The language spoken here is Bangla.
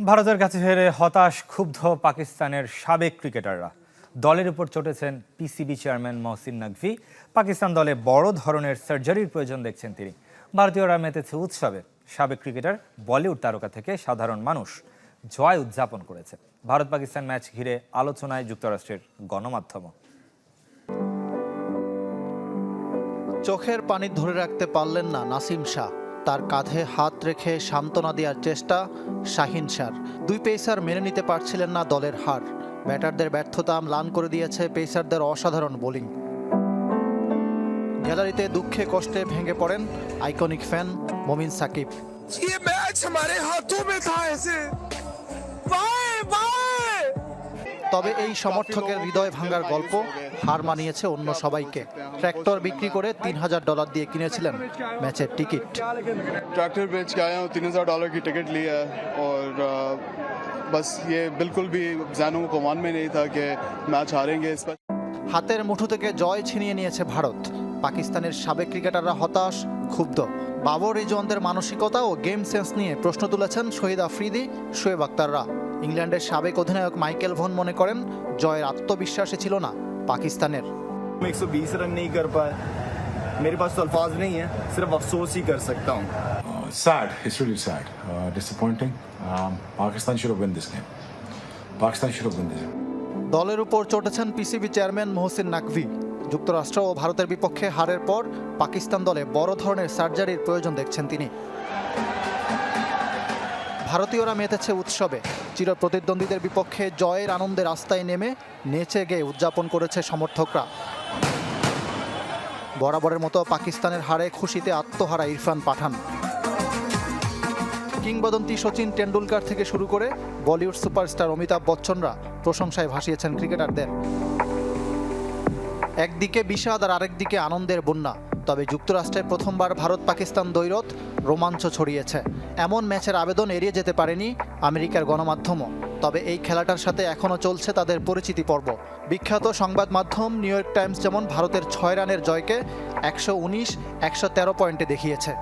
ভারতের কাছে হেরে হতাশ, ক্ষুব্ধ পাকিস্তানের সাবেক ক্রিকেটাররা। দলের উপর চটেছেন পিসিবি চেয়ারম্যান মহসিন নাকভি। পাকিস্তান দলে বড় ধরনের সার্জারির প্রয়োজন দেখছেন তিনি। ভারতীয়রা মেতেছে উৎসবে। সাবেক ক্রিকেটার, বলিউড তারকা থেকে সাধারণ মানুষ জয় উদযাপন করেছে। ভারত পাকিস্তান ম্যাচ ঘিরে আলোচনায় যুক্তরাষ্ট্রের গণমাধ্যম। চোখের পানি ধরে রাখতে পারলেন না নাসিম শাহ। তার কাঁধে হাত রেখে সান্ত্বনা দেওয়ার চেষ্টা শাহিন শাহর দুই পেসার মেনে নিতে পারছিলেন না দলের হার ব্যাটারদের ব্যর্থতা ম্লান করে দিয়েছে পেসারদের অসাধারণ বোলিং গ্যালারিতে দুঃখে কষ্টে ভেঙে পড়েন আইকনিক ফ্যান মমিন সাকিব ये मैच हमारे हाथों में था ऐसे बाय बाय তবে এই সমর্থকের হৃদয় ভাঙার গল্প হার মানিয়েছে অন্য সবাইকে ট্র্যাক্টর বিক্রি করে তিন হাজার ডলার দিয়ে কিনেছিলেন ম্যাচের টিকিট ट्रैक्टर बेच के आया हूँ तीन हज़ार डॉलर की टिकट ली है और अ, बस ये बिल्कुल भी जैनों को मान में नहीं था कि मैच हारेंगे इस पर হাতের মুঠো থেকে জয় ছিনিয়ে নিয়েছে ভারত পাকিস্তানের সাবেক ক্রিকেটাররা হতাশ ক্ষুব্ধ বাবর রিজওয়ানদের মানসিকতা ও গেম সেন্স নিয়ে প্রশ্ন তুলেছেন শহীদ আফ্রিদি শোয়েব আক্তাররা ইংল্যান্ডের সাবেক অধিনায়ক মাইকেল ভন মনে করেন জয়ের আত্মবিশ্বাসী ছিল না পাকিস্তানের मैं 120 रन नहीं कर पाए मेरे पास तो अल्फाज नहीं है सिर्फ अफसोस ही कर सकता हूँ Uh, sad. It's really sad. Uh, disappointing. Um, Pakistan should have won this game. Pakistan should have won this. দলের উপর চটেছেন পিসিবি চেয়ারম্যান মোহসিন নাকভি যুক্তরাষ্ট্র ও ভারতের বিপক্ষে হারের পর পাকিস্তান দলে বড় ধরনের সার্জারির প্রয়োজন দেখছেন তিনি ভারতীয়রা মেতেছে উৎসবে। চিরপ্রতিদ্বন্দ্বীদের বিপক্ষে জয়ের আনন্দে রাস্তায় নেমে নেচে গেয়ে উদযাপন করেছে সমর্থকরা। বরাবরের মতো পাকিস্তানের হারে খুশিতে আত্মহারা ইরফান পাঠান। কিংবদন্তি সচিন টেন্ডুলকার থেকে শুরু করে বলিউড সুপারস্টার অমিতাভ বচ্চনরা প্রশংসায় ভাসিয়েছেন ক্রিকেটারদের। একদিকে বিষাদ আর আরেকদিকে আনন্দের বন্যা। তবে যুক্তরাষ্ট্রে প্রথমবার ভারত পাকিস্তান দ্বৈরথ রোমাঞ্চ ছড়িয়েছে। এমন ম্যাচের আবেদন এড়িয়ে যেতে পারেনি আমেরিকার গণমাধ্যমও। তবে এই খেলাটার সাথে এখনও চলছে তাদের পরিচিতি পর্ব। বিখ্যাত সংবাদ মাধ্যম নিউ ইয়র্ক টাইমস যেমন ভারতের ছয় রানের জয়কে একশো উনিশ, একশো পয়েন্টে দেখিয়েছে।